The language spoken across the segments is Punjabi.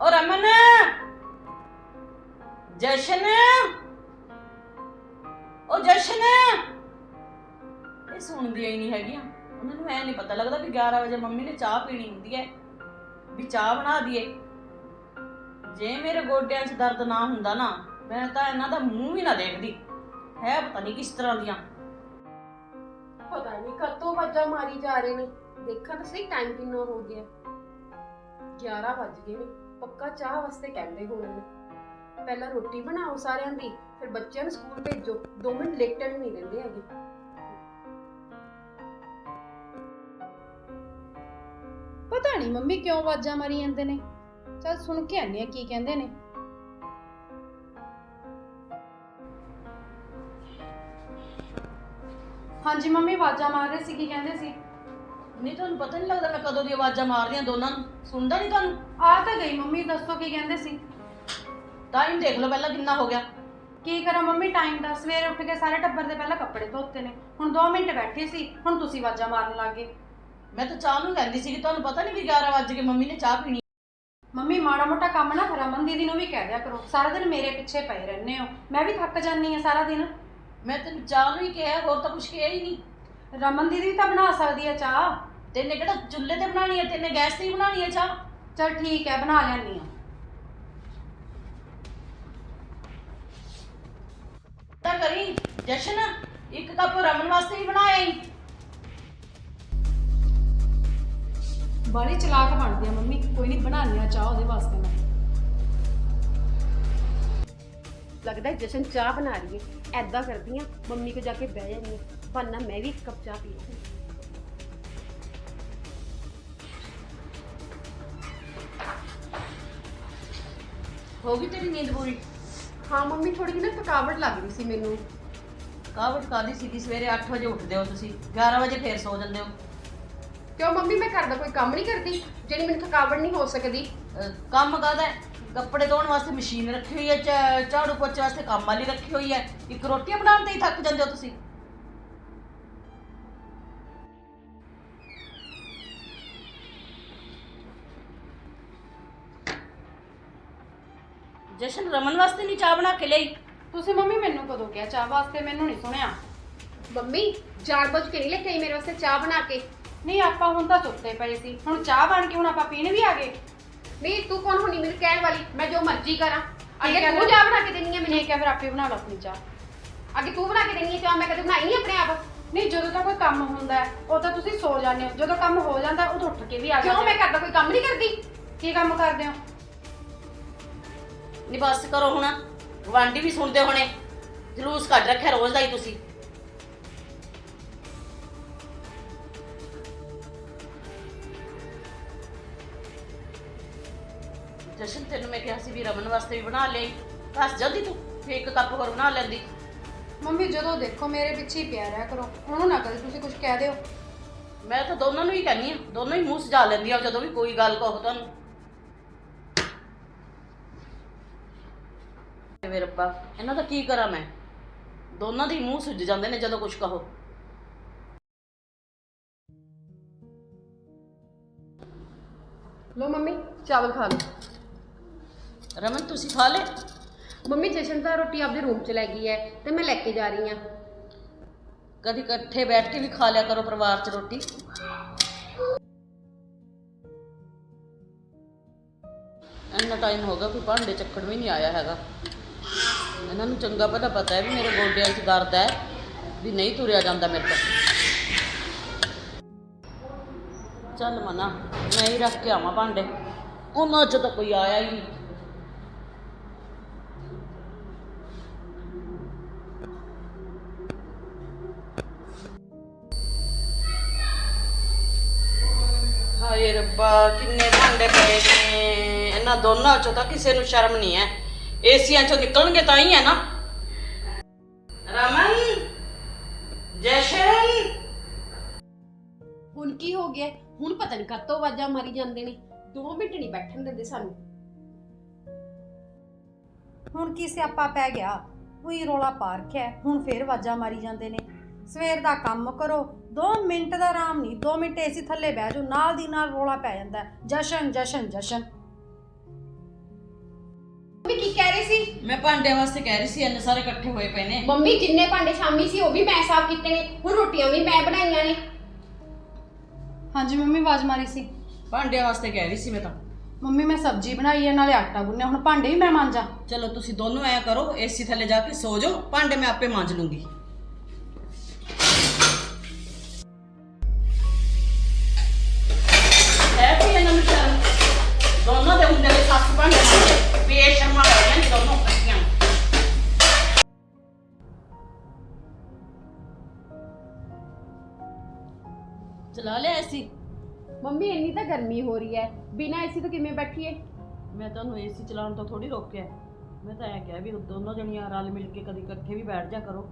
ਓ ਰਮਨ। ਜਸ਼ਨ। ਓ ਜਸ਼ਨ। ਇਹ ਸੁਣਦੀਆਂ ਹੀ ਨਹੀਂ ਹੈਗੀਆਂ। ਉਹਨਾਂ ਨੂੰ ਐ ਨਹੀਂ ਪਤਾ ਲੱਗਦਾ ਵੀ 11 ਵਜੇ ਮੰਮੀ ਨੇ ਚਾਹ ਪੀਣੀ ਹੁੰਦੀ ਹੈ। ਵੀ ਚਾਹ ਬਣਾ ਦਈਏ। ਜੇ ਮੇਰੇ ਗੋਡਿਆਂ 'ਚ ਦਰਦ ਨਾ ਹੁੰਦਾ ਨਾ, ਮੈਂ ਤਾਂ ਇਹਨਾਂ ਦਾ ਮੂੰਹ ਵੀ ਨਾ ਦੇਖਦੀ। ਹੈ ਪਤਾ ਨਹੀਂ ਕਿਸ ਤਰ੍ਹਾਂ ਦੀਆਂ। ਪਤਾ ਨਹੀਂ ਕਦੋਂ ਵਾਜਾ ਮਾਰੀ ਜਾ ਰਹੇ ਨੇ। ਦੇਖਾਂ ਤਾਂ ਸਹੀ ਟਾਈਮ ਕਿੰਨਾ ਹੋ ਗਿਆ। 11 ਵੱਜ ਗਏ ਨੇ। ਪੱਕਾ ਚਾਹ ਵਾਸਤੇ ਕਹਿੰਦੇ ਹੋਣੇ ਪਹਿਲਾਂ ਰੋਟੀ ਬਣਾਓ ਸਾਰਿਆਂ ਦੀ, ਫਿਰ ਬੱਚਿਆਂ ਨੂੰ ਸਕੂਲ ਭੇਜੋ। 2 ਮਿੰਟ ਲੇਟਣ ਨਹੀਂ ਦਿੰਦੇ ਹੈਗੇ। ਪਤਾ ਨਹੀਂ ਮੰਮੀ ਕਿਉਂ ਆਵਾਜ਼ਾਂ ਮਾਰੀ ਜਾਂਦੇ ਨੇ। ਚਲ ਸੁਣ ਕੇ ਆਨੀ ਆ ਕੀ ਕਹਿੰਦੇ ਨੇ। ਹਾਂਜੀ ਮੰਮੀ ਆਵਾਜ਼ਾਂ ਮਾਰ ਰਹੇ ਸੀ, ਕੀ ਕਹਿੰਦੇ ਸੀ? ਨਹੀਂ ਤੁਹਾਨੂੰ ਪਤਾ ਨਹੀਂ ਲੱਗਦਾ ਮੈਂ ਕਦੋਂ ਦੀ ਆਵਾਜ਼ਾਂ ਮਾਰਦੀਆਂ ਦੋਨਾਂ ਨੂੰ? ਸੁਣਦਾ ਨਹੀਂ ਤੁਹਾਨੂੰ? ਆ ਤਾਂ ਗਈ ਮੰਮੀ ਦੱਸੋ ਕੀ ਕਹਿੰਦੇ ਸੀ? ਟਾਈਮ ਦੇਖ ਲਓ ਪਹਿਲਾਂ ਕਿੰਨਾ ਹੋ ਗਿਆ। ਕੀ ਕਰਾਂ ਮੰਮੀ ਟਾਈਮ ਦਾ। ਸਵੇਰੇ ਉੱਠ ਕੇ ਸਾਰੇ ਟੱਬਰ ਦੇ ਪਹਿਲਾਂ ਕੱਪੜੇ ਧੋਤੇ ਨੇ। ਹੁਣ 2 ਮਿੰਟ ਬੈਠੀ ਸੀ ਹੁਣ ਤੁਸੀਂ ਆਵਾਜ਼ਾਂ ਮਾਰਨ ਲੱਗੇ। ਮੈਂ ਤਾਂ ਚਾਹ ਨੂੰ ਕਹਿੰਦੀ ਸੀ ਕਿ ਤੁਹਾਨੂੰ ਪਤਾ ਨਹੀਂ ਵੀ 11 ਵਜੇ ਕੇ ਮੰਮੀ ਨੇ ਚਾਹ ਪੀਣੀ। ਮੰਮੀ ਮਾੜਾ ਮੋਟਾ ਕੰਮ ਨਾ ਰਮਨ ਦੀਦੀ ਨੂੰ ਵੀ ਕਹਿ ਦਿਆ ਕਰੋ। ਸਾਰਾ ਦਿਨ ਮੇਰੇ ਪਿੱਛੇ ਪਏ ਰਹਿੰਦੇ ਹੋ। ਮੈਂ ਵੀ ਥੱਕ ਜਾਂਦੀ ਆ ਸਾਰਾ ਦਿਨ। ਮੈਂ ਤੈਨੂੰ ਚਾਹ ਨੂੰ ਹੀ ਕਿਹਾ ਹੋਰ ਤਾਂ ਕੁਝ ਕਿਹਾ ਹੀ ਨਹੀਂ। ਰਮਨ ਦੀਦੀ ਵੀ ਤਾਂ ਬਣਾ ਸਕਦੀ ਆ ਚਾਹ। ਤੈਨੇ ਕਿਹੜਾ ਚੁੱਲ੍ਹੇ ਤੇ ਬਣਾਣੀ ਹੈ ਤੈਨੇ ਗੈਸ ਤੇ ਹੀ ਬਣਾਣੀ ਹੈ ਚਾਹ? ਚਲ ਠੀਕ ਹੈ ਬਣਾ ਲੈਣੀ ਆ ਤਾਂ ਕਰੀ ਜਸ਼ਨ ਇੱਕ ਕੱਪ ਰਮਨ ਵਾਸਤੇ ਹੀ ਬਣਾਇਆ ਹੀ ਬੜੀ ਚਲਾਕ ਬਣਦੀ ਆ ਮੰਮੀ ਕੋਈ ਨਹੀਂ ਬਣਾਉਣੀ ਆ ਚਾਹ ਉਹਦੇ ਵਾਸਤੇ ਮੈਂ। ਲੱਗਦਾ ਹੈ ਜਸ਼ਨ ਚਾਹ ਬਣਾ ਰਹੀ ਹੈ। ਐਦਾਂ ਕਰਦੀ ਆ ਮੰਮੀ ਕੋ ਜਾ ਕੇ ਬਹਿ ਜਾਂਦੀ ਹਾਂ ਬੰਨਾ ਮੈਂ ਵੀ ਇੱਕ ਕੱਪ ਚਾਹ ਪੀ ਲਾਂ ਹੋ ਗਈ ਤੇਰੀ ਨੀਂਦ ਪੂਰੀ? ਹਾਂ ਮੰਮੀ ਥੋੜੀ ਜਿਹੀ ਨਾ ਥਕਾਵਟ ਲੱਗ ਰਹੀ ਸੀ ਮੈਨੂੰ। ਕਾਵਟ ਕਾਦੀ ਸੀਗੀ? ਸਵੇਰੇ 8 ਵਜੇ ਉੱਠਦੇ ਹੋ ਤੁਸੀਂ। 11 ਵਜੇ ਫੇਰ ਸੋ ਜਾਂਦੇ ਹੋ। ਕਿਉਂ ਮੰਮੀ ਮੈਂ ਘਰ ਦਾ ਕੋਈ ਕੰਮ ਨਹੀਂ ਕਰਦੀ ਜਿਹੜੀ ਮੈਨੂੰ ਥਕਾਵਟ ਨਹੀਂ ਹੋ ਸਕਦੀ? ਅਹ ਕੰਮ ਕਾਹਦਾ ਹੈ? ਕੱਪੜੇ ਧੋਣ ਵਾਸਤੇ ਮਸ਼ੀਨ ਰੱਖੀ ਹੋਈ ਹੈ ਝਾ- ਝਾੜੂ ਪੋਚੇ ਵਾਸਤੇ ਕੰਮ ਵਾਲੀ ਰੱਖੀ ਹੋਈ ਹੈ। ਇੱਕ ਰੋਟੀਆਂ ਬਣਾਉਣ ਤੇ ਹੀ ਥੱਕ ਜਾਂਦੇ ਹੋ ਤੁਸੀਂ। ਜਸ਼ਨ ਰਮਨ ਵਾਸਤੇ ਨਹੀਂ ਚਾਹ ਬਣਾ ਕੇ ਲਈ? ਤੁਸੀਂ ਮੰਮੀ ਮੈਨੂੰ ਕਦੋਂ ਕਿਹਾ ਚਾਹ ਵਾਸਤੇ? ਮੈਨੂੰ ਨਹੀਂ ਸੁਣਿਆ। ਮੰਮੀ ਜਾਣ ਬੁੱਝ ਕੇ ਨਹੀਂ ਲੈ ਕੇ ਆਈ ਮੇਰੇ ਵਾਸਤੇ ਚਾਹ ਬਣਾ ਕੇ। ਨਹੀਂ ਆਪਾਂ ਹੁਣ ਤਾਂ ਸੁੱਤੇ ਪਏ ਸੀ। ਹੁਣ ਚਾਹ ਬਣ ਕੇ ਹੁਣ ਆਪਾਂ ਪੀਣ ਵੀ ਆ ਗਏ। ਨਹੀਂ ਤੂੰ ਕੌਣ ਹੁਣੀ ਮੈਨੂੰ ਕਹਿਣ ਵਾਲੀ? ਮੈਂ ਜੋ ਮਰਜ਼ੀ ਕਰਾਂ। ਅੱਗੇ ਹੈ ਤੂੰ ਫਿਰ। ਚਾਹ ਬਣਾ ਕੇ ਦੇਣੀ ਹੈ ਮੈਨੂੰ। ਠੀਕ ਹੈ ਫਿਰ ਆਪੇ ਬਣਾ ਲਓ ਆਪਣੀ ਚਾਹ। ਅੱਗੇ ਤੂੰ ਬਣਾ ਕੇ ਦੇਣੀ ਹੈ ਚਾਹ ਮੈਂ ਕਦੇ ਬਣਾਈ ਨਹੀਂ ਆਪਣੇ ਆਪ? ਨਹੀਂ ਜਦੋਂ ਤਾਂ ਕੋਈ ਕੰਮ ਹੁੰਦਾ ਹੈ ਉਹ ਤਾਂ ਤੁਸੀਂ ਸੋ ਜਾਂਦੇ ਹੋ। ਜਦੋਂ ਕੰਮ ਹੋ ਜਾਂਦਾ ਹੈ, ਉਦੋਂ ਉੱਠ ਕੇ ਵੀ ਆ ਕਿਉਂ? ਜਾਂਦੇ ਮੈਂ ਹੋ। ਘਰ ਦਾ ਕੋਈ ਕੰਮ ਨਹੀਂ ਕਰਦੀ। ਕੀ ਕੰਮ ਕਰਦੇ ਹੋ? ਨਹੀਂ ਬਸ ਕਰੋ ਹੁਣ। ਗਵਾਂਢੀ ਵੀ ਸੁਣਦੇ ਹੋਣੇ। ਜਲੂਸ ਕੱਢ ਰੱਖਿਆ ਰੋਜ਼ ਦਾ ਹੀ ਤੁਸੀਂ। ਜਸ਼ਨ ਤੈਨੂੰ ਮੈਂ ਕਿਹਾ ਸੀ ਵੀ ਰਮਨ ਵਾਸਤੇ ਵੀ ਬਣਾ ਲਈ ਦੱਸ ਜਲਦੀ ਤੂੰ ਫਿਰ ਇੱਕ ਕੱਪ ਹੋਰ ਬਣਾ ਲੈਂਦੀ। ਮੰਮੀ ਜਦੋਂ ਦੇਖੋ ਮੇਰੇ ਪਿੱਛੇ ਹੀ ਪਿਆ ਰਿਹਾ ਕਰੋ। ਉਹਨੂੰ ਨਾ ਕਦੇ ਤੁਸੀਂ ਕੁਝ ਕਹਿ ਦਿਓ। ਮੈਂ ਤਾਂ ਦੋਨਾਂ ਨੂੰ ਹੀ ਕਹਿੰਦੀ ਆ ਦੋਨੋਂ ਹੀ ਮੂੰਹ ਸਜਾ ਲੈਂਦੀ ਆ ਜਦੋਂ ਵੀ ਕੋਈ ਗੱਲ ਕਹੋ ਤੁਹਾਨੂੰ। ਵੇ ਰੱਬਾ ਇਹਨਾਂ ਦਾ ਕੀ ਕਰਾਂ ਮੈਂ? ਦੋਨਾਂ ਦੇ ਹੀ ਮੂੰਹ ਸੁੱਜ ਜਾਂਦੇ ਨੇ ਜਦੋਂ ਕੁਝ ਕਹੋ। ਲੋ ਮੰਮੀ ਚਾਵਲ ਖਾ ਲਓ। ਰਮਨ ਤੁਸੀਂ ਖਾ ਲੈ ਮੰਮੀ ਜਸ਼ਨ ਤਾਂ ਰੋਟੀ ਆਪਦੇ ਰੂਮ 'ਚ ਲੈ ਗਈ ਹੈ ਤੇ ਮੈਂ ਲੈ ਕੇ ਜਾ ਰਹੀ ਹਾਂ। ਕਦੀ ਇਕੱਠੇ ਬੈਠ ਕੇ ਵੀ ਖਾ ਲਿਆ ਕਰੋ ਪਰਿਵਾਰ 'ਚ ਰੋਟੀ। ਇੰਨਾ ਟਾਈਮ ਹੋ ਗਿਆ ਕੋਈ ਭਾਂਡੇ ਚੱਕਣ ਵੀ ਨਹੀਂ ਆਇਆ ਹੈਗਾ। ਇਹਨਾਂ ਨੂੰ ਚੰਗਾ ਪਤਾ ਪਤਾ ਹੈ ਵੀ ਮੇਰੇ ਗੋਡਿਆਂ 'ਚ ਦਰਦ ਹੈ, ਵੀ ਨਹੀਂ ਤੁਰਿਆ ਜਾਂਦਾ ਮੇਰੇ ਤੋਂ। ਚੱਲ ਮਨਾ, ਮੈਂ ਹੀ ਰੱਖ ਕੇ ਆਵਾਂ ਭਾਂਡੇ। ਉਹਨਾਂ 'ਚ ਤਾਂ ਕੋਈ ਆਇਆ ਹੀ ਨਹੀਂ। ਹਾਏ ਰੱਬਾ, ਕਿੰਨੇ ਭਾਂਡੇ ਪਏ ਨੇ। ਇਹਨਾਂ ਦੋਨਾਂ ਚੋਂ ਤਾਂ ਕਿਸੇ ਨੂੰ ਸ਼ਰਮ ਨਹੀਂ ਹੈ। ਏਸੀਆਂ ਚੋਂ ਨਿਕਲਣਗੇ ਤਾਂ ਹੀ ਹੈ ਨਾ। ਰਮਨ ਜਸ਼ਨ ਹੁਣ ਕੀ ਹੋ ਗਿਆ? ਹੁਣ ਪਤਾ ਨਹੀਂ ਕਦੋਂ ਵਾਜਾਂ ਮਾਰੀ ਜਾਂਦੇ ਨੇ। 2 ਮਿੰਟ ਨਹੀਂ ਬੈਠਣ ਦਿੰਦੇ ਸਾਨੂੰ। ਹੁਣ ਕੀ ਸਿਆਪਾ ਪੈ ਗਿਆ? ਉਹੀ ਰੋਲਾ ਪਾ ਰੱਖਿਆ ਹੁਣ ਫੇਰ ਆਵਾਜ਼ਾਂ ਮਾਰੀ ਜਾਂਦੇ ਨੇ। ਸਵੇਰ ਦਾ ਕੰਮ ਕਰੋ। 2 ਮਿੰਟ ਦਾ ਆਰਾਮ ਨਹੀਂ 2 ਮਿੰਟ ਏਸੀ ਥੱਲੇ ਬਹਿ ਜਾਓ। ਨਾਲ ਦੀ ਨਾਲ ਰੋਲਾ ਪੈ ਜਾਂਦਾ ਹੈ। ਜਸ਼ਨ ਜਸ਼ਨ ਜਸ਼ਨ। ਮੈਂ ਭਾਂਡਿਆਂ ਵਾਸਤੇ ਕਹਿ ਰਹੀ ਸੀ ਇੰਨੇ ਸਾਰੇ ਇਕੱਠੇ ਹੋਏ ਪਏ ਨੇ। ਮੰਮੀ ਜਿੰਨੇ ਭਾਂਡੇ ਸ਼ਾਮੀ ਸੀ ਉਹ ਵੀ ਮੈਂ ਸਾਫ਼ ਕੀਤੇ ਨੇ। ਹੁਣ ਰੋਟੀਆਂ ਵੀ ਮੈਂ ਬਣਾਈਆਂ ਨੇ। ਹਾਂਜੀ ਮੰਮੀ ਆਵਾਜ਼ ਮਾਰੀ ਸੀ। ਭਾਂਡਿਆਂ ਵਾਸਤੇ ਕਹਿ ਰਹੀ ਸੀ ਮੈਂ ਤਾਂ। ਮੰਮੀ ਮੈਂ ਸਬਜ਼ੀ ਬਣਾਈ ਹੈ ਨਾਲੇ ਆਟਾ ਗੁੰਨਿਆ। ਹੁਣ ਭਾਂਡੇ ਵੀ ਮੈਂ ਮਾਂਜਾਂ। ਚਲੋ ਤੁਸੀਂ ਦੋਨੋਂ ਐ ਕਰੋ ਏਸੀ ਥੱਲੇ ਜਾ ਕੇ ਸੋ ਜਾਓ। ਭਾਂਡੇ ਮੈਂ ਆਪੇ ਮਾਂਜ ਲੂੰਗੀ। ਗਰਮੀ ਹੋ ਰਹੀ ਹੈ। ਬਿਨਾਂ ਏਸੀ ਤੋਂ ਕਿਵੇਂ ਬੈਠੀਏ? ਮੈਂ ਤੁਹਾਨੂੰ ਏਸੀ ਚਲਾਉਣ ਤੋਂ ਥੋੜੀ ਰੋਕਿਆ ਮੈਂ ਤਾਂ ਐ ਕਿਹਾ ਵੀ ਦੋਨੋਂ ਜਣੀਆਂ ਰਲ ਮਿਲ ਕੇ ਕਦੀ ਇਕੱਠੇ ਵੀ ਬੈਠ ਜਾ ਕਰੋ।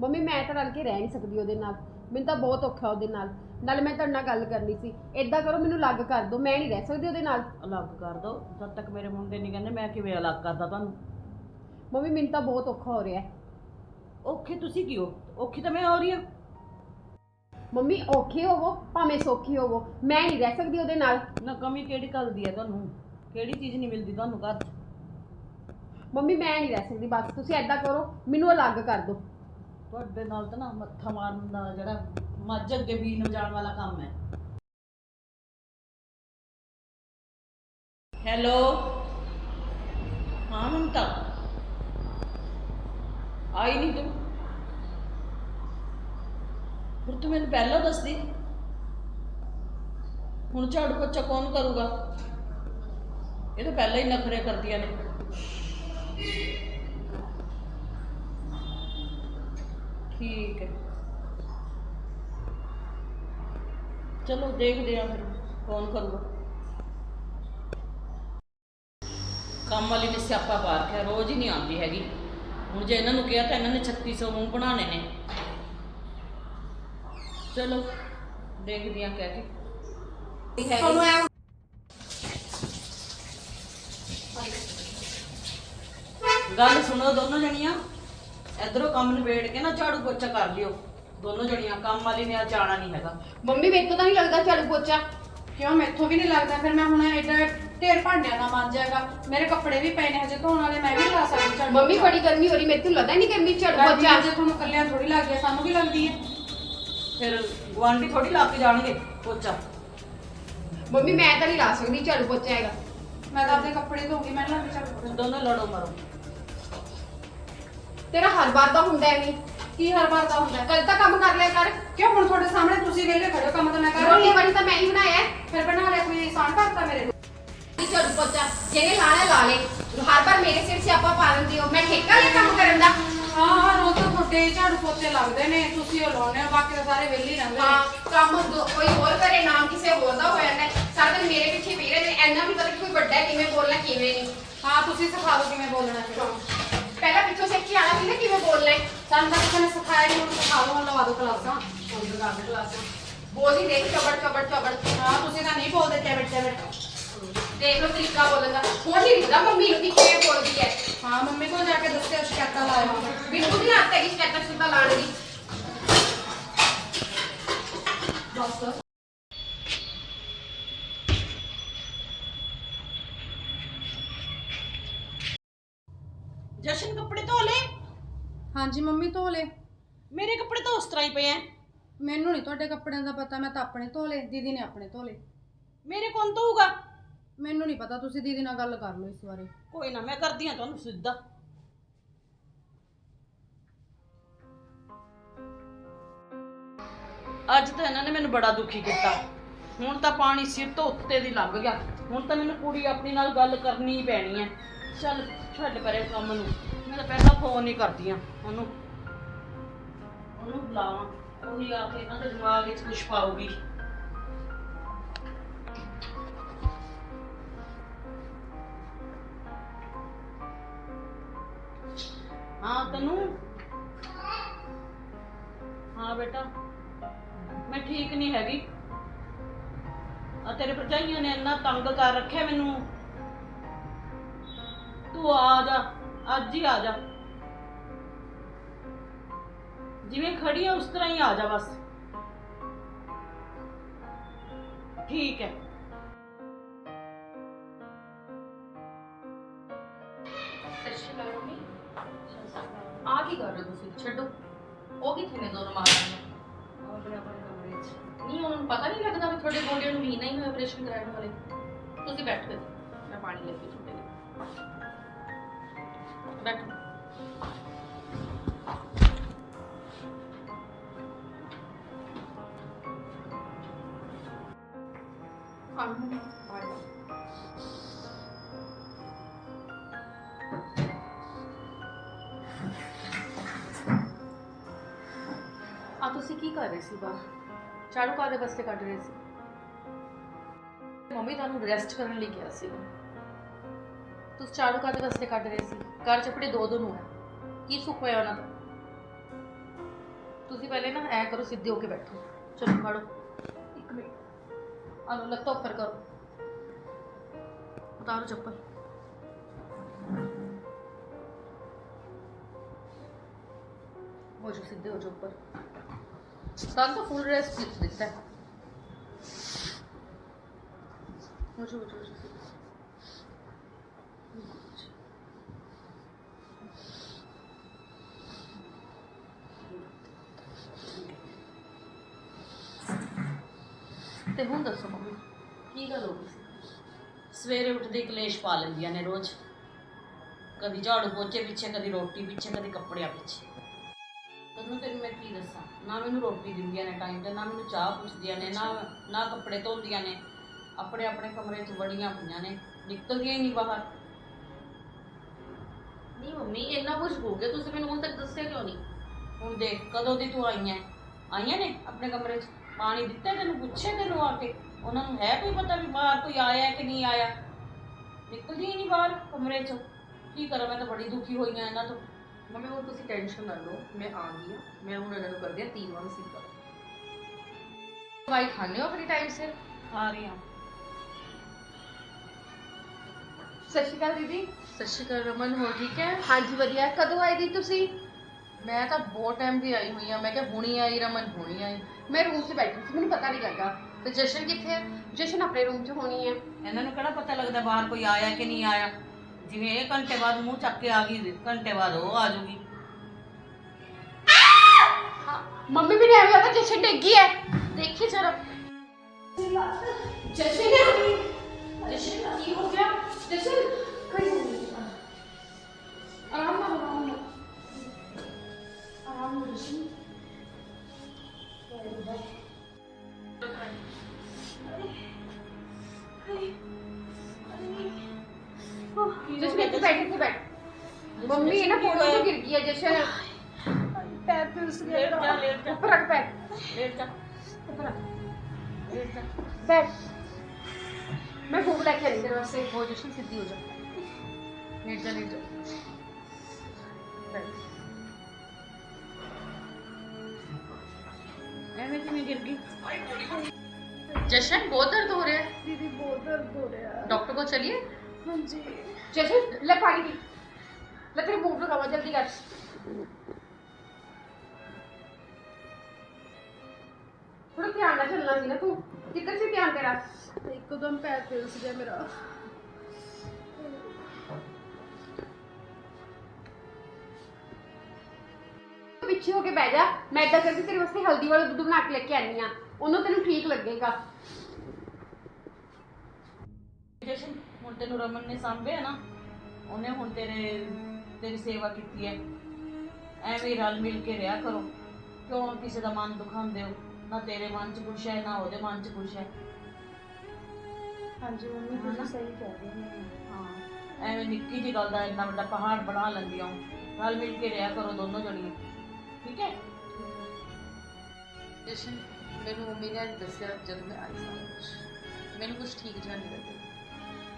ਮੰਮੀ ਮੈਂ ਤਾਂ ਰਲ ਕੇ ਰਹਿ ਨਹੀਂ ਸਕਦੀ ਉਹਦੇ ਨਾਲ। ਮੈਨੂੰ ਤਾਂ ਬਹੁਤ ਔਖਾ ਉਹਦੇ ਨਾਲ। ਨਾਲ ਮੈਂ ਤੁਹਾਡੇ ਨਾਲ ਗੱਲ ਕਰਨੀ ਸੀ। ਏਦਾਂ ਕਰੋ ਮੈਨੂੰ ਅਲੱਗ ਕਰ ਦਿਓ। ਮੈਂ ਨਹੀਂ ਰਹਿ ਸਕਦੀ ਉਹਦੇ ਨਾਲ। ਅਲੱਗ ਕਰ ਦੋ ਜਦ ਤੱਕ ਮੇਰੇ ਮੁੰਡੇ ਨਹੀਂ ਕਹਿੰਦੇ ਮੈਂ ਕਿਵੇਂ ਅਲੱਗ ਕਰਦਾ ਤੁਹਾਨੂੰ? ਮੰਮੀ ਮੈਨੂੰ ਤਾਂ ਬਹੁਤ ਔਖਾ ਹੋ ਰਿਹਾ ਹੈ। ਔਖੇ ਤੁਸੀਂ ਕੀ ਹੋ ਔਖੀ ਤਾਂ ਮੈਂ ਹੋ ਰਹੀ ਹਾਂ। ਮੰਮੀ ਔਖੇ ਹੋਵੋ ਭਾਵੇਂ ਸੌਖੇ ਹੋਵੋ ਮੈਂ ਨਹੀਂ ਰਹਿ ਸਕਦੀ ਉਹਦੇ ਨਾਲ। ਨਾ ਕਮੀ ਕਿਹੜੀ ਗੱਲ ਦੀ ਹੈ ਤੁਹਾਨੂੰ? ਕਿਹੜੀ ਚੀਜ਼ ਨਹੀਂ ਮਿਲਦੀ ਤੁਹਾਨੂੰ ਘਰ? 'ਚ ਮੰਮੀ ਮੈਂ ਨਹੀਂ ਰਹਿ ਸਕਦੀ ਬਸ ਤੁਸੀਂ ਏਦਾਂ ਕਰੋ ਮੈਨੂੰ ਅਲੱਗ ਕਰ ਦਿਓ। ਤੁਹਾਡੇ ਨਾਲ ਤਾਂ ਨਾ ਮੱਥਾ ਮਾਰਨ ਦਾ ਜਿਹੜਾ ਮੱਝ ਅੱਗੇ ਬੀਨ ਵਜਾਉਣ ਵਾਲਾ ਕੰਮ ਹੈ। ਹੈਲੋ ਹਾਂ ਮਮਤਾ? ਆਈ ਨਹੀਂ ਤੂੰ? ਫਿਰ ਤੂੰ ਮੈਨੂੰ ਪਹਿਲਾਂ ਦੱਸਦੀ ਹੁਣ ਝਾੜੂ ਪੋਚਾ ਕੌਣ ਕਰੂਗਾ? ਇਹ ਤਾਂ ਪਹਿਲਾਂ ਹੀ ਨਖਰੇ ਕਰਦੀਆਂ ਨੇ। ਠੀਕ ਹੈ। ਚਲੋ ਦੇਖਦੇ ਆ ਫਿਰ ਕੌਣ ਕਰੂਗਾ। ਕੰਮ ਵਾਲੀ ਨੇ ਸਿਆਪਾ ਪਾ ਰੱਖਿਆ, ਰੋਜ਼ ਹੀ ਨਹੀਂ ਆਉਂਦੀ ਹੈਗੀ। ਹੁਣ ਜੇ ਇਹਨਾਂ ਨੂੰ ਕਿਹਾ ਤਾਂ ਇਹਨਾਂ ਨੇ 3600 ਮੂੰਹ ਬਣਾਉਣੇ ਨੇ। ਚਲੋ ਦੇਖਦੇ ਆ ਕਹਿ ਕੇ। ਤੁਹਾਨੂੰ ਐ ਗੱਲ ਸੁਣੋ ਦੋਨੋਂ ਜਣੀਆਂ। ਇਧਰੋਂ ਕੰਮ ਨਿਬੇੜ ਕੇ ਨਾ ਝਾੜੂ ਪੋਚਾ ਕਰ ਲਿਓ। ਦੋਨੋਂ ਜਣੀਆਂ ਕੰਮ ਵਾਲੀ ਨੇ ਅੱਜ ਜਾਣਾ ਨਹੀਂ ਹੈਗਾ। ਮੰਮੀ ਮੇਰੇ ਤੋਂ ਨਹੀਂ ਲੱਗਦਾ ਝਾੜੂ ਪੋਚਾ। ਕਿਉਂ? ਮੈਥੋਂ ਵੀ ਨਹੀਂ ਲੱਗਦਾ। ਫਿਰ ਮੈਂ ਹੁਣ ਐਡਾ ਢੇਰ ਭਾਂਡਿਆਂ ਦਾ ਮਾਂਜਾਗਾ ਮੇਰੇ ਕੱਪੜੇ ਵੀ ਪਏ ਨੇ ਹਜੇ ਧੋਣ ਵਾਲੇ ਮੈਂ ਵੀ ਲਾ ਸਕਦੀ ਝਾੜੂ ਮੰਮੀ ਬੜੀ ਗਰਮੀ ਹੋ ਰਹੀ। ਮੇਰੇ ਤੋਂ ਲੱਗਦਾ ਨਹੀਂ ਗਰਮੀ ਝਾੜੂ ਪੋਚਾ ਪੋਚਾ। ਜੇ ਤੁਹਾਨੂੰ ਕੱਲਿਆਂ ਥੋੜੀ ਲੱਗਦੀ ਹੈ ਸਾਨੂੰ ਵੀ ਲੱਗਦੀ ਹੈ। ਫਿਰ ਗੁਆਂਢੀ ਥੋੜੀ ਲਾ ਕੇ ਜਾਣਗੇ ਪੋਚਾ। ਮੰਮੀ ਮੈਂ ਤਾਂ ਨਹੀਂ ਲਾ ਸਕਦੀ ਝਾੜੂ ਪੋਚਾ ਹੈਗਾ। ਮੈਂ ਤਾਂ ਆਪਣੇ ਕੱਪੜੇ ਧੋਗੀ ਮੈਂ ਝਾੜੂ ਪੋਚਾ। ਦੋਨੋਂ ਲੜੋ ਮਰੋ। ਤੇਰਾ ਹਰ ਵਾਰ ਦਾ ਹੁੰਦਾ ਐਵੇਂ ਕੀ ਹਰ ਵਾਰ ਦਾ ਹੁੰਦਾ ਹੈ? ਕੱਲ ਤਾਂ ਕੰਮ ਕਰ ਲਿਆ ਕਰ। ਕਿਉਂ ਹੁਣ ਤੁਹਾਡੇ ਸਾਹਮਣੇ ਤੁਸੀਂ ਵਿਹਲੇ ਖੜੇ ਹੋ ਕੰਮ ਤਾਂ ਮੈਂ ਕਰ ਰਹੀ ਰੋਟੀ ਹਾਂ ਤਾਂ ਮੈਂ ਹੀ ਬਣਾਇਆ ਹੈ। ਫਿਰ ਬਣਾ ਲਿਆ ਕੋਈ ਆਸਾਨ ਕਰਤਾ ਮੇਰੇ ਲਈ? ਝਾੜੂ ਪੋਚਾ। ਜਿਹਨੇ ਲਾਣਾ ਲਾ ਲੇ ਹਰ ਵਾਰ ਮੇਰੇ ਸਿਰ ਸਿਆਪਾ ਪਾ ਦਿੰਦੀ ਹੋ ਮੈਂ ਠੇਕਾ ਲਿਆ ਕੰਮ ਕਰਨ ਦਾ ਹਾਂ ਹਾਂ ਰੋਜ਼ ਤਾਂ ਝਾੜੂ ਪੋਚੇ ਲੱਗਦੇ ਨੇ ਤੁਸੀਂ ਉਹ ਲਾਉਣੇ ਹੋ ਬਾਕੀ ਤਾਂ ਸਾਰੇ ਵਿਹਲੇ ਹੀ ਰਹਿੰਦੇ ਹਾਂ ਨੇ। ਕੰਮ ਦੋ- ਕੋਈ ਹੋਰ ਕਰੇ ਨਾਮ ਕਿਸੇ ਹੋਰ ਦਾ ਹੋ ਜਾਂਦਾ। ਹੈ। ਸਾਰਾ ਦਿਨ ਮੇਰੇ ਪਿੱਛੇ ਪਈ ਰਹਿੰਦੇ ਨੇ ਐਨਾ ਵੀ ਪਤਾ ਕਿ ਕੋਈ ਵੱਡਾ ਹੈ, ਕਿਵੇਂ ਬੋਲਣਾ ਕਿਵੇਂ ਨਹੀਂ। ਹਾਂ ਤੁਸੀਂ ਸਿਖਾ ਦਿਓ ਕਿਵੇਂ ਬੋਲਣਾ ਫਿਰ। ਪਹਿਲਾਂ ਪਿੱਛੋਂ ਸਿੱਖ ਕੇ ਆਣਾ ਸੀ ਨਾ ਕਿਵੇਂ ਬੋਲਣਾ ਹੈ। ਸਾਨੂੰ ਤਾਂ ਕਿਸੇ ਨੇ ਸਿਖਾਇਆ ਨਹੀਂ ਹੁਣ ਸਿਖਾ ਦਿਓ ਹੁਣ ਲਵਾ ਦਿਓ ਕਲਾਸਾਂ। ਹੁਣ ਲਗਾ ਦੇ ਕਲਾਸਾਂ। ਬੋਲ ਹੀ ਦੇਖ ਚਬੜ ਚਬੜ ਚਬੜ। ਹਾਂ ਤੁਸੀਂ ਤਾਂ ਨਹੀਂ ਬੋਲਦੇ ਚੈਵਟ ਚੈਵਟ ਦੇਖ ਲਓ ਤਰੀਕਾ ਬੋਲਣ ਦਾ। ਹੁਣ ਨਹੀਂ ਦਿਖਦਾ ਮੰਮੀ ਨੂੰ ਕਿ ਕਿਵੇਂ ਬੋਲਦੀ ਹੈ। ਹਾਂ ਮੰਮੀ ਕੋਲ ਜਾ ਕੇ ਦੱਸਿਓ ਸ਼ਿਕਾਇਤਾਂ ਲਾਇਓ। ਜਸ਼ਨ ਕੱਪੜੇ ਧੋ ਲੈ ਹਾਂਜੀ ਮੰਮੀ ਧੋ ਲੇ ਮੇਰੇ ਕੱਪੜੇ ਤਾਂ ਉਸ ਤਰ੍ਹਾਂ ਹੀ ਪਏ ਐ। ਮੈਨੂੰ ਨਹੀਂ ਤੁਹਾਡੇ ਕੱਪੜਿਆਂ ਦਾ ਪਤਾ ਮੈਂ ਤਾਂ ਆਪਣੇ ਧੋ ਲੇ ਦੀਦੀ ਨੇ ਆਪਣੇ ਧੋ ਲੇ ਮੇਰੇ ਕੌਣ ਧੋਊਗਾ? ਮੈਨੂੰ ਨਹੀਂ ਪਤਾ ਤੁਸੀਂ ਦੀਦੀ ਨਾਲ ਗੱਲ ਕਰ ਲਓ ਇਸ ਬਾਰੇ। ਕੋਈ ਨਾ ਮੈਂ ਕਰਦੀ ਆ ਤੁਹਾਨੂੰ ਸਿੱਧਾ। ਅੱਜ ਤਾਂ ਇਹਨਾਂ ਨੇ ਮੈਨੂੰ ਬੜਾ ਦੁਖੀ ਕੀਤਾ। ਹੁਣ ਤਾਂ ਪਾਣੀ ਸਿਰ ਤੋਂ ਉੱਤੇ ਦੀ ਲੰਘ ਗਿਆ। ਹੁਣ ਤਾਂ ਮੈਨੂੰ ਕੁੜੀ ਆਪਣੀ ਨਾਲ ਗੱਲ ਕਰਨੀ ਹੀ ਪੈਣੀ ਹੈ। ਚੱਲ, ਛੱਡ ਪਰੇ ਕੰਮ ਨੂੰ। ਮੈਂ ਤਾਂ ਪਹਿਲਾਂ ਫੋਨ ਹੀ ਕਰਦੀ ਆ ਉਹਨੂੰ। ਉਹਨੂੰ ਬੁਲਾਵਾਂ। ਉਹੀ ਆ ਕੇ ਇਹਨਾਂ ਦੇ ਦਿਮਾਗ ਵਿੱਚ ਕੁਝ ਪਾਊਗੀ। ਮੈਂ ਠੀਕ ਨਹੀਂ ਹੈਗੀ। ਆ ਤੇਰੇ ਭਰਜਾਈਆਂ ਨੇ ਇੰਨਾ ਤੰਗ ਕਰ ਰੱਖਿਆ ਮੈਨੂੰ। ਤੂੰ ਆ ਜਾ, ਅੱਜ ਹੀ ਆ ਜਾ। ਜਿਵੇਂ ਖੜੀ ਆ, ਉਸ ਤਰ੍ਹਾਂ ਹੀ ਆ ਜਾ ਬਸ। ਠੀਕ ਹੈ। ਕੀ ਕਰ ਰਹੇ ਹੋ ਤੁਸੀਂ? ਛੱਡੋ। ਉਹ ਕਿੱਥੇ ਨੇ ਦੋਨੋਂ ਮਾਰਾਂ ਆਪਣੇ ਆਪਣੇ ਕਮਰੇ 'ਚ ਨਹੀਂ ਉਹਨਾਂ ਨੂੰ ਪਤਾ ਨਹੀਂ ਲੱਗਦਾ ਵੀ ਤੁਹਾਡੇ ਗੋਡਿਆਂ ਨੂੰ ਮਹੀਨਾ ਹੀ ਹੋਇਆ ਆਪਰੇਸ਼ਨ ਕਰਾਉਣ ਵਾਲੇ। ਤੁਸੀਂ ਬੈਠੋ ਇੱਥੇ, ਮੈਂ ਪਾਣੀ ਲੈ ਕੇ ਤੁਹਾਡੇ ਲਈ। ਬੈਠੋ। ਪਾਣੀ ਰਹੇ ਸੀ ਬਾਹਰ ਝਾੜੂ ਕਾਦੇ ਵਾਸਤੇ ਕੱਢ ਰਹੇ ਸੀ। ਮੰਮੀ ਤੁਹਾਨੂੰ ਰੈਸਟ ਕਰਨ ਲਈ ਕਿਹਾ ਸੀ। ਤੁਸੀਂ ਝਾੜੂ ਕਾਦੇ ਵਾਸਤੇ ਕੱਢ ਰਹੇ ਸੀ। ਘਰ ਚ ਦੋ ਦੋ ਨੂੰ ਹੈ। ਕੀ ਸੁੱਖ ਹੋਇਆ ਉਹਨਾਂ ਦਾ? ਤੁਸੀਂ ਪਹਿਲੇ ਨਾ ਐ ਕਰੋ, ਸਿੱਧੇ ਹੋ ਕੇ ਬੈਠੋ। ਚਲੋ, ਖੜੋ। ਇੱਕ ਮਿੰਟ। ਆ ਲੱਤਾਂ ਉੱਪਰ ਕਰੋ। ਉਤਾਰੋ ਚੱਪਲ। ਹੋ ਜਾਓ, ਸਿੱਧੇ ਹੋ ਜਾਓ ਉੱਪਰ। ਤੁਹਾਨੂੰ ਤਾਂ ਫੁੱਲ ਰੈਸਟ ਦਿੱਤਾ ਹੋ। ਜਾਓ, ਹੋ ਜਾਓ ਤੇ ਹੁਣ ਦੱਸੋ ਮੰਮੀ ਕੀ ਗੱਲ ਹੋ ਗਈ? ਸਵੇਰੇ ਉੱਠਦੇ ਕਲੇਸ਼ ਪਾ ਲੈਂਦੀਆਂ ਨੇ ਰੋਜ਼। ਕਦੀ ਝਾੜੂ ਪੋਚੇ ਪਿੱਛੇ ਕਦੀ ਰੋਟੀ ਪਿੱਛੇ ਕਦੀ ਕੱਪੜਿਆਂ ਪਿੱਛੇ। ਤੈਨੂੰ ਤੈਨੂੰ ਮੈਂ ਕੀ ਦੱਸਾਂ? ਨਾ ਮੈਨੂੰ ਰੋਟੀ ਦਿੰਦੀਆਂ ਨੇ ਟਾਈਮ ਤੇ ਨਾ ਮੈਨੂੰ ਚਾਹ ਪੁੱਛਦੀਆਂ ਨੇ ਨਾ ਨਾ ਕੱਪੜੇ ਧੋਂਦੀਆਂ ਨੇ। ਆਪਣੇ ਆਪਣੇ ਕਮਰੇ 'ਚ ਵੜੀਆਂ ਪਈਆਂ ਨੇ। ਨਿਕਲਦੀਆਂ ਹੀ ਨਹੀਂ ਬਾਹਰ। ਨਹੀਂ ਮੰਮੀ ਇੰਨਾ ਕੁਝ ਹੋ ਗਿਆ ਤੁਸੀਂ ਮੈਨੂੰ ਹੁਣ ਤੱਕ ਦੱਸਿਆ ਕਿਉਂ ਨਹੀਂ? ਹੁਣ ਦੇਖ ਕਦੋਂ ਦੀ ਤੂੰ ਆਈਆਂ ਆਈਆਂ ਨੇ ਆਪਣੇ ਕਮਰੇ 'ਚ? ਪਾਣੀ ਦਿੱਤਾ ਤੈਨੂੰ ਪੁੱਛਿਆ ਤੈਨੂੰ ਆ ਕੇ? ਉਹਨਾਂ ਨੂੰ ਹੈ ਕੋਈ ਪਤਾ ਵੀ ਬਾਹਰ ਕੋਈ ਆਇਆ ਕਿ ਨਹੀਂ ਆਇਆ? ਨਿਕਲਦੀ ਹੀ ਨਹੀਂ ਬਾਹਰ ਕਮਰੇ 'ਚੋਂ। ਕੀ ਕਰਾਂ ਮੈਂ ਤਾਂ ਬੜੀ ਦੁਖੀ ਹੋਈ ਆ ਇਹਨਾਂ ਤੋਂ। ਮੰਮੀ ਹੁਣ ਤੁਸੀਂ ਟੈਨਸ਼ਨ ਨਾ ਲਓ ਮੈਂ ਆ ਗਈ ਹਾਂ। ਮੈਂ ਹੁਣ ਇਹਨਾਂ ਨੂੰ ਕਰਦੀ ਹਾਂ ਤੀਨ ਵਾਰ ਸਿੱਧਾ ਦਵਾਈ ਖਾਣੇ ਹੋ ਆਪਣੀ ਟਾਈਮ ਸਿਰ? ਆ ਰਹੀ ਹਾਂ। ਸਤਿ ਸ਼੍ਰੀ ਅਕਾਲ ਦੀਦੀ। ਸਤਿ ਸ਼੍ਰੀ ਅਕਾਲ ਰਮਨ ਹੋ ਠੀਕ ਹੈ? ਹਾਂਜੀ ਵਧੀਆ। ਕਦੋਂ ਆਏ ਦੀ ਤੁਸੀਂ? ਮੈਂ ਤਾਂ ਬਹੁਤ ਟਾਈਮ ਦੀ ਆਈ ਹੋਈ ਆ ਮੈਂ ਕਿਹਾ ਹੁਣੀ ਆਈ ਰਮਨ ਹੁਣੀ ਆਈ। ਮੈਂ ਰੂਮ 'ਚ ਬੈਠੀ ਸੀ ਮੈਨੂੰ ਪਤਾ ਨਹੀਂ ਲੱਗਾ। ਤੇ ਜਸ਼ਨ ਕਿੱਥੇ ਹੈ? ਜਸ਼ਨ ਆਪਣੇ ਰੂਮ 'ਚ ਹੋਣੀ ਹੈ। ਇਹਨਾਂ ਨੂੰ ਕਿਹੜਾ ਪਤਾ ਲੱਗਦਾ ਬਾਹਰ ਕੋਈ ਆਇਆ ਕਿ ਨਹੀਂ ਆਇਆ? ਜਿਵੇਂ ਇਹ ਘੰਟੇ ਬਾਅਦ ਮੂੰਹ ਚੱਕ ਕੇ ਆ ਗਈ ਘੰਟੇ ਬਾਅਦ ਉਹ ਆ ਜਾਊਗੀ ਮੰਮੀ ਵੀ ਨਹੀਂ ਆਈ ਲੱਗਦਾ ਜਸ਼ਨ ਡਿੱਗੀ ਹੈ ਦੇਖੀ ਜਰਾ ਜਸ਼ਨ ਜਸ਼ਨ ਕੀ ਹੋ ਗਿਆ ਜਸ਼ਨ ਕਈ ਆਰਾਮ ਨਾਲ ਆਰਾਮ ਨਾਲ ਆਰਾਮ ਨਾਲ ਜਸ਼ਨ ਜਸ਼ਨ बैठे थे बैठ। मम्मी है ना पोलो से तो गिर गया जैसे पैर पे उस गया। लेट जा लेट। जा ऊपर रख पैर लेट। जा बैठ। मैं तेरे वास्ते पोजीशन सीधी हो जा। लेट जा लेट। जा कि मैं गिर गई? जशन बहुत दर्द हो रहा है। दीदी बहुत दर्द हो रहा है। डॉक्टर को चलिए। हाँ जी। ਜਸ਼ਨ ਲੈ ਪਾਣੀ ਪੀ। ਲੈ ਤੇਰੇ ਮੂੰਹ ਨੂੰ ਲਗਾਵਾ ਜਲਦੀ ਕਰ। ਥੋੜਾ ਧਿਆਨ ਨਾਲ ਚੱਲਣਾ ਸੀ ਨਾ ਤੂੰ। ਕਿੱਧਰ ਸੀ ਧਿਆਨ ਤੇਰਾ? ਇੱਕਦਮ ਪੈਰ ਫਿਸ ਗਿਆ ਮੇਰਾ। ਪਿੱਛੇ ਹੋ ਕੇ ਬਹਿ ਜਾ। ਮੈਂ ਏਦਾਂ ਕਰਦੀ ਤੇਰੇ ਵਾਸਤੇ ਹਲਦੀ ਵਾਲਾ ਦੁੱਧ ਬਣਾ ਕੇ ਲੈ ਕੇ ਆਨੀ ਆ। ਉਹਨੂੰ ਤੈਨੂੰ ਠੀਕ ਲੱਗੇਗਾ। ਹੁਣ ਤੈਨੂੰ ਰਮਨ ਨੇ ਸਾਂਭਿਆ ਨਾ ਉਹਨੇ ਹੁਣ ਤੇਰੇ ਤੇਰੀ ਸੇਵਾ ਕੀਤੀ ਹੈ। ਐਵੇਂ ਹੀ ਰਲ ਮਿਲ ਕੇ ਰਿਹਾ ਕਰੋ। ਕਿਉਂ ਕਿਸੇ ਦਾ ਮਨ ਦੁਖਾਉਂਦੇ ਹੋ? ਨਾ ਤੇਰੇ ਮਨ 'ਚ ਕੁਛ ਹੈ ਨਾ ਉਹਦੇ ਮਨ 'ਚ ਕੁਛ ਹੈ। ਹਾਂਜੀ ਮੰਮੀ ਤੁਸੀਂ ਸਹੀ ਕਹਿ ਰਹੇ ਹੋ। ਹਾਂ ਐਵੇਂ ਨਿੱਕੀ ਜਿਹੀ ਗੱਲ ਦਾ ਇੰਨਾ ਵੱਡਾ ਪਹਾੜ ਬਣਾ ਲੈਂਦੀਆਂ ਹੋ ਰਲ ਮਿਲ ਕੇ ਰਿਹਾ ਕਰੋ ਦੋਨੋਂ ਜਣੀਆਂ। ਠੀਕ ਹੈ? ਜਸ਼ਨ ਮੈਨੂੰ ਮੰਮੀ ਨੇ ਅੱਜ ਦੱਸਿਆ ਜਦੋਂ ਮੈਂ ਆਈ ਸਾਂ। ਮੈਨੂੰ ਕੁਝ ਠੀਕ ਜਿਹਾ ਨਹੀਂ ਲੱਗਿਆ।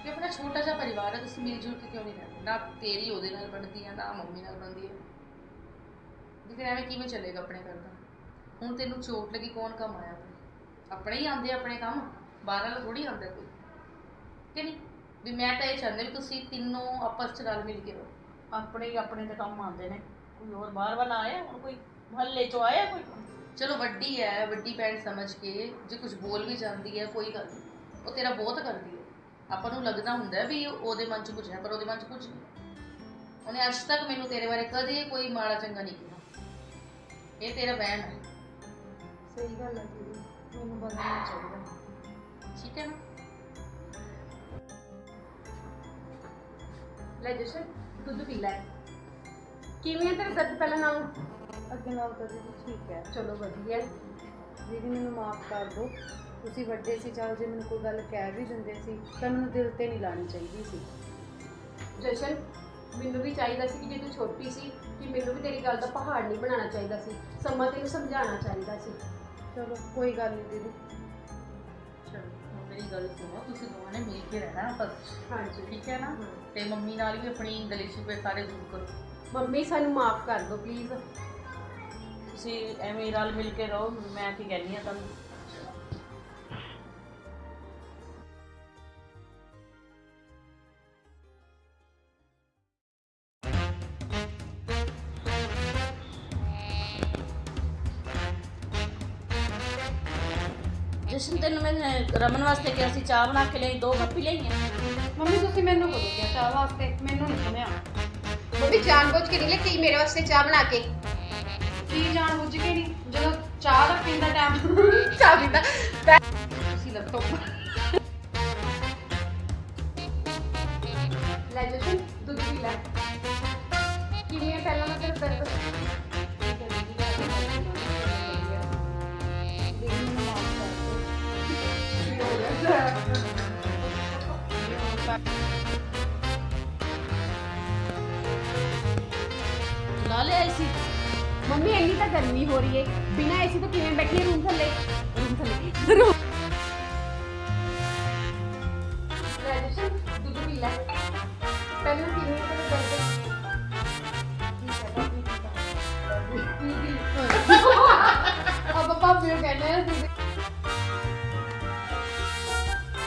ਕਿ ਆਪਣਾ ਛੋਟਾ ਜਿਹਾ ਪਰਿਵਾਰ ਹੈ ਤੁਸੀਂ ਮਿਲ ਜੁਲ ਕੇ ਕਿਉਂ ਨਹੀਂ ਰਹਿੰਦੇ? ਨਾ ਤੇਰੀ ਉਹਦੇ ਨਾਲ ਬਣਦੀ ਹੈ ਨਾ ਮੰਮੀ ਨਾਲ ਬਣਦੀ ਹੈ ਤੇ ਫਿਰ ਐਵੇਂ ਕਿਵੇਂ ਚੱਲੇਗਾ ਆਪਣੇ ਘਰ ਦਾ? ਹੁਣ ਤੈਨੂੰ ਚੋਟ ਲੱਗੀ ਕੌਣ ਕੰਮ ਆਇਆ ਆਪਣੇ? ਹੀ ਆਉਂਦੇ ਆ ਆਪਣੇ ਕੰਮ ਬਾਹਰ ਵਾਲਾ ਥੋੜੀ ਆਉਂਦਾ ਕੋਈ। ਕਿ ਨਹੀਂ? ਵੀ ਮੈਂ ਤਾਂ ਇਹ ਚਾਹੁੰਦੀ ਵੀ ਤੁਸੀਂ ਤਿੰਨੋਂ ਆਪਸ ਚ ਰਲ ਮਿਲ ਕੇ ਰਹੋ। ਆਪਣੇ ਹੀ ਆਪਣੇ ਤੇ ਕੰਮ ਆਉਂਦੇ ਨੇ। ਕੋਈ ਹੋਰ ਬਾਹਰ ਵਾਲਾ ਆਇਆ? ਹੁਣ ਕੋਈ ਮਹੱਲੇ 'ਚੋਂ ਆਇਆ ਕੋਈ? ਚਲੋ ਵੱਡੀ ਹੈ ਵੱਡੀ ਭੈਣ ਸਮਝ ਕੇ ਜੇ ਕੁਝ ਬੋਲ ਵੀ ਜਾਂਦੀ ਹੈ ਕੋਈ ਗੱਲ ਨਹੀਂ ਉਹ ਤੇਰਾ ਬਹੁਤ ਕਰਦੀ ਹੈ ਆਪਾਂ ਨੂੰ ਲੱਗਦਾ ਹੁੰਦਾ ਵੀ ਉਹਦੇ ਮਨ 'ਚ ਕੁਝ ਹੈ ਪਰ ਉਹਦੇ ਮਨ 'ਚ ਕੁਝ ਨਹੀਂ। ਉਹਨੇ ਅੱਜ ਤੱਕ ਮੈਨੂੰ ਤੇਰੇ ਬਾਰੇ ਕਦੇ ਕੋਈ ਮਾੜਾ ਚੰਗਾ ਨਹੀਂ ਕਿਹਾ। ਇਹ ਤੇਰਾ ਵਹਿਮ ਹੈ। ਸਹੀ ਗੱਲ ਹੈ ਦੀਦੀ ਮੈਨੂੰ ਬਦਲਣਾ ਚਾਹੀਦਾ। ਠੀਕ ਹੈ ਨਾ? ਲੈ ਜਸ਼ਨ ਦੁੱਧ ਪੀ ਲੈ। ਕਿਵੇਂ ਤੇਰਾ ਦਰਦ ਪਹਿਲਾਂ ਨਾਲੋਂ? ਅੱਗੇ ਨਾਲ ਤਾਂ ਦੀਦੀ ਠੀਕ ਹੈ। ਚਲੋ ਵਧੀਆ। ਦੀਦੀ ਮੈਨੂੰ ਮਾਫ ਕਰ ਦਿਓ। ਤੁਸੀਂ ਵੱਡੇ ਸੀ ਚੱਲ ਜੇ ਮੈਨੂੰ ਕੋਈ ਗੱਲ ਕਹਿ ਵੀ ਦਿੰਦੇ ਸੀ ਤਾਂ ਮੈਨੂੰ ਦਿਲ ਤੇ ਨਹੀਂ ਲਾਣੀ ਚਾਹੀਦੀ ਸੀ। ਜਸ਼ਨ ਮੈਨੂੰ ਵੀ ਚਾਹੀਦਾ ਸੀ ਕਿ ਜੇ ਤੂੰ ਛੋਟੀ ਸੀ ਕਿ ਮੈਨੂੰ ਵੀ ਤੇਰੀ ਗੱਲ ਦਾ ਪਹਾੜ ਨਹੀਂ ਬਣਾਉਣਾ ਚਾਹੀਦਾ ਸੀ ਸਮਾਂ ਤੈਨੂੰ ਸਮਝਾਉਣਾ ਚਾਹੀਦਾ ਸੀ। ਚਲੋ ਕੋਈ ਗੱਲ ਨਹੀਂ ਦੀਦੀ। ਚਲੋ ਮੇਰੀ ਗੱਲ ਸੁਣੋ ਤੁਸੀਂ ਦੋਵਾਂ ਨੇ ਮਿਲ ਕੇ ਰਹਿਣਾ ਬਸ। ਹਾਂਜੀ। ਠੀਕ ਹੈ ਨਾ? ਤੇ ਮੰਮੀ ਨਾਲ ਵੀ ਆਪਣੀ ਗਲੇਸ਼ੀ ਸਾਰੇ ਦੂਰ ਕਰੋ। ਮੰਮੀ ਸਾਨੂੰ ਮਾਫ ਕਰ ਦਿਓ ਪਲੀਜ਼ ਤੁਸੀਂ ਐਵੇਂ ਰਲ ਮਿਲ ਕੇ ਰਹੋ ਮੈਂ ਕੀ ਕਹਿੰਦੀ ਆ ਤੁਹਾਨੂੰ। ਜਸ਼ਨ ਤੈਨੂੰ ਮੈਂ ਰਮਨ ਵਾਸਤੇ ਕਿਹਾ ਸੀ ਚਾਹ ਬਣਾ ਕੇ ਲਈ ਦੋ ਕੱਪ ਹੀ ਲਈਆਂ ਮੰਮੀ ਤੁਸੀਂ ਮੈਨੂੰ ਕਦੋਂ ਕਿਹਾ ਚਾਹ ਵਾਸਤੇ। ਮੈਨੂੰ ਨਹੀਂ ਸੁਣਿਆ। ਮੰਮੀ ਜਾਣਬੁੱਝ ਕੇ ਨਹੀਂ ਲੱਗੀ ਮੇਰੇ ਵਾਸਤੇ ਚਾਹ ਬਣਾ ਕੇ। ਕੀ ਜਾਣ ਬੁੱਝ ਕੇ ਨਹੀਂ ਜਦੋਂ ਚਾਹ ਦਾ ਪੀਣ ਦਾ ਟਾਈਮ ਚਾਹ ਪੀਂਦਾ ਤੁਸੀਂ ਲੱਤੋਂ ਲਾ ਲਿਆ ਸੀ। ਮੰਮੀ ਇੰਨੀ ਤਾਂ ਗਰਮੀ ਹੋ ਰਹੀ ਹੈ ਬਿਨਾਂ ਏਸੀ ਤੋਂ ਕਿਵੇਂ ਬੈਠੀ ਰੂਮ ਥੱਲੇ? ਰੂਮ ਥੱਲੇ।